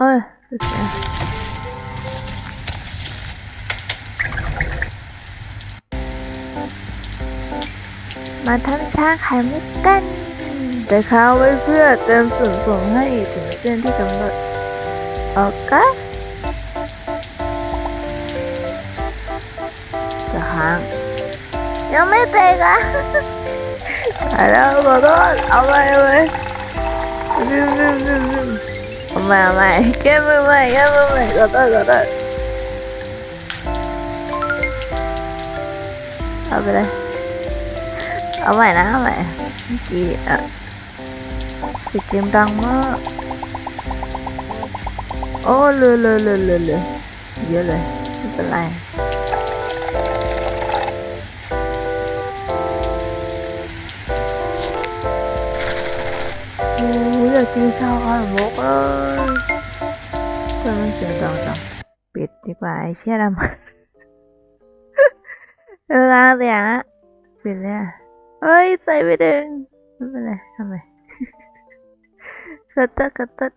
เอ้ยโอเคมาทำชาไข่มุกกัน แต่ข้าไว้เพื่อเติมส่วนผสมให้ถึงเส้นที่กำหนดโอเคจะค้างยังไม่เตะอะแล้วขอโทษเอาไปเอาไปลื มลืมลืมลืมเอาใหม่เอใหม่แก้มือใหม่แก้มือใหม่ขอโทษขอโทษเอาไปเลยเอาใหม่นะเอาใหม่เมื่อกี้อะสีเกมดังมากโอ้เลยเลยเลยเลยเลยเยอะเลยไม่เป็นไร ยอยากกินชาไข่มุกเลยแต่มันเสียงดังจังปิดดีกว่าไอ้เชี่ยดำเวลาเสียงอะปิดเลยอะเอ้ยใส่ไปดึงไม่เป็นไรทำไมกระตัดกระตัด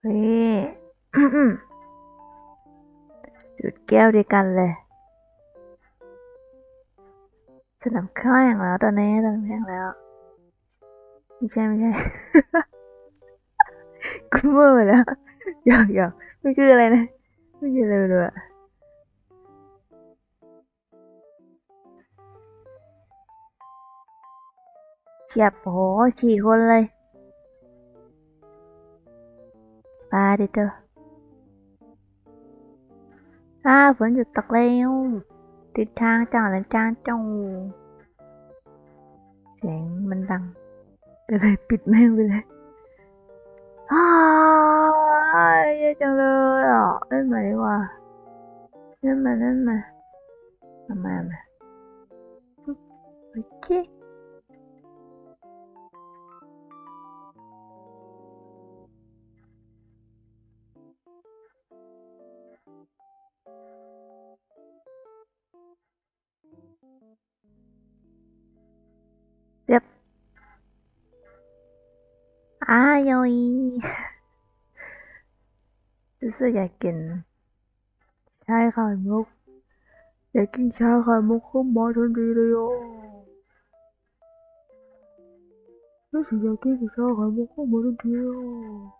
เฮ้ยจุด แก้วด้วยกันเลยสนามแข่งแล้วตอนนี้สนามแข่งแล้ว ไม่ใช่ไม่ใช่กูเมื่อแล้วหยอกหยอกไม่คืออะไรนะไม่คืออะไรเลยอะเฉียบโหสี่คนเลย ปาดิเตอ อ้าฝนหยุดตกแล้วติดทางจ้าแล้วจ้าจ้าเสียงมันดังก็เลยปิดแม่งไปเลยอ้ายแย่จังเลยอะเล่นหม่ดีกว่าเล่นมาเล่นมามามาโอเค เรียบอายอยรู้สึกอยากกินใช่ไข่มุกอยากกินชาไข่มุกขึ้นมาทันทีเลยอะรู้สึกอยากกินชาไข่มุกขึ้นมาทันทีอะ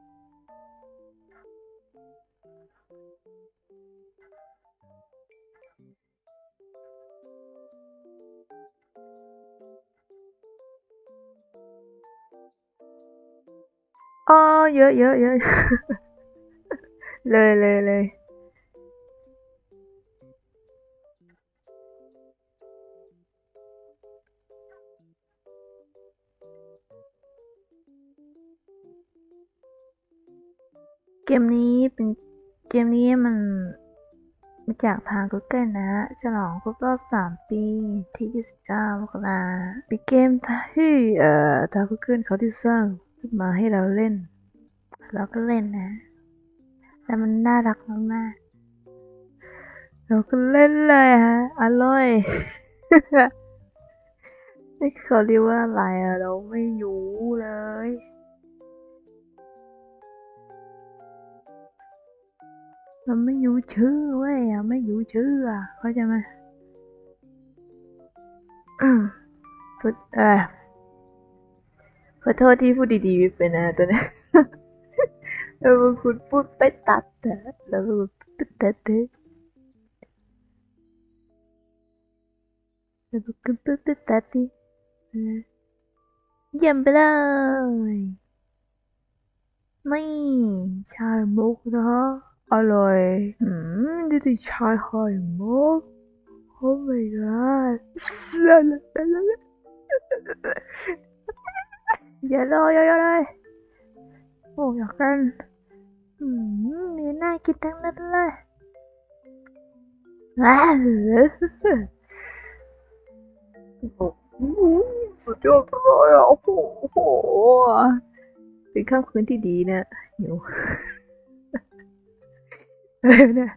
อ๋อเยอะเยอะเยอะเลยเลยเลยเกมนี้เป็นเกมนี้มันมาจากทาง Google นะ ฉลองครบรอบ 3 ปีที่ 29มกราเป็นเกมที่เอ่อทาง Google เขาที่สร้าง ขึ้นมาให้เราเล่น เราก็เล่นนะ แต่มันน่ารักมากๆเราก็เล่นเลยฮะ อร่อยนี่เขาเรียกว่าอะไรอะเราไม่รู้เลย เราไม่รู้ชื่อเว้ยอะไม่รู้ชื่ออะเข้าใจไหมอืมพูดเออ อโทษที่พูดดีๆไปนะตัวนี้แล้วคุณพูดไปตัดแต่แล้วคุณพูดตัดเถอะแล้วคุณพูดไปตัดดิเยี่ยมไปเลยนี่ชามุกนะฮะอร่อยอืมดูดิชาไข่มุก Oh my god ลาลาลาลา อย่าเลยอย่าเลยโอ้อยากันอืมมีน่ากินทั้งนั้นเลยว้าวโอ้สุดยอดเลยอะโอ้โหเป็นค่ำคืนที่ดีนะหิวอะไรเนี่ย